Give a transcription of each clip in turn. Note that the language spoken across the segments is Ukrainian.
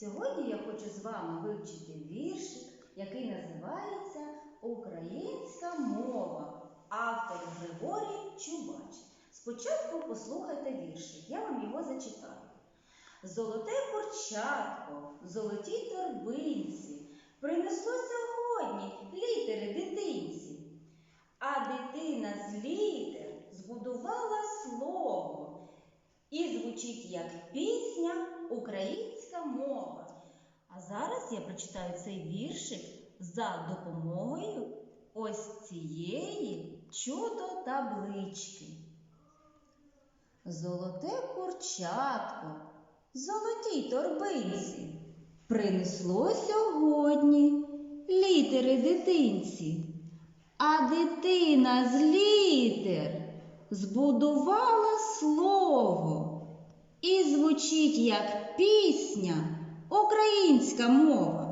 Сьогодні я хочу з вами вивчити віршик, який називається Українська мова. Автор Григорій Чубач. Спочатку послухайте віршик, я вам його зачитаю. Золоте курчатко, золотій торбинці, принесло сьогодні літери дитинці. А дитина з літер збудувала слово. І звучить як пісня. А зараз я прочитаю цей віршик за допомогою ось цієї чудо таблички. Золоте курчатко, золотій торбинці, принесло сьогодні літери дитинці, а дитина з літер збудувала слово і звучить як пісня українська мова.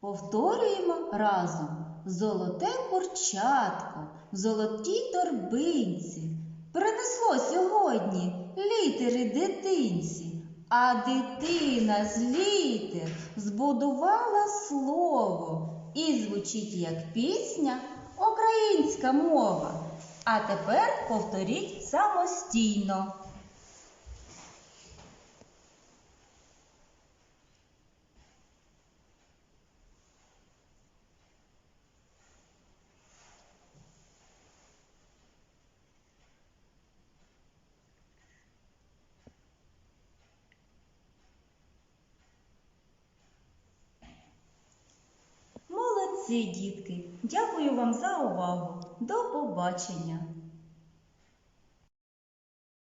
Повторюємо разом золоте курчатко в золотій торбинці. Принесло сьогодні літери дитинці, а дитина з літер збудувала слово і звучить як пісня українська мова. А тепер повторіть самостійно. Молодці, дітки! Дякую вам за увагу. До побачення!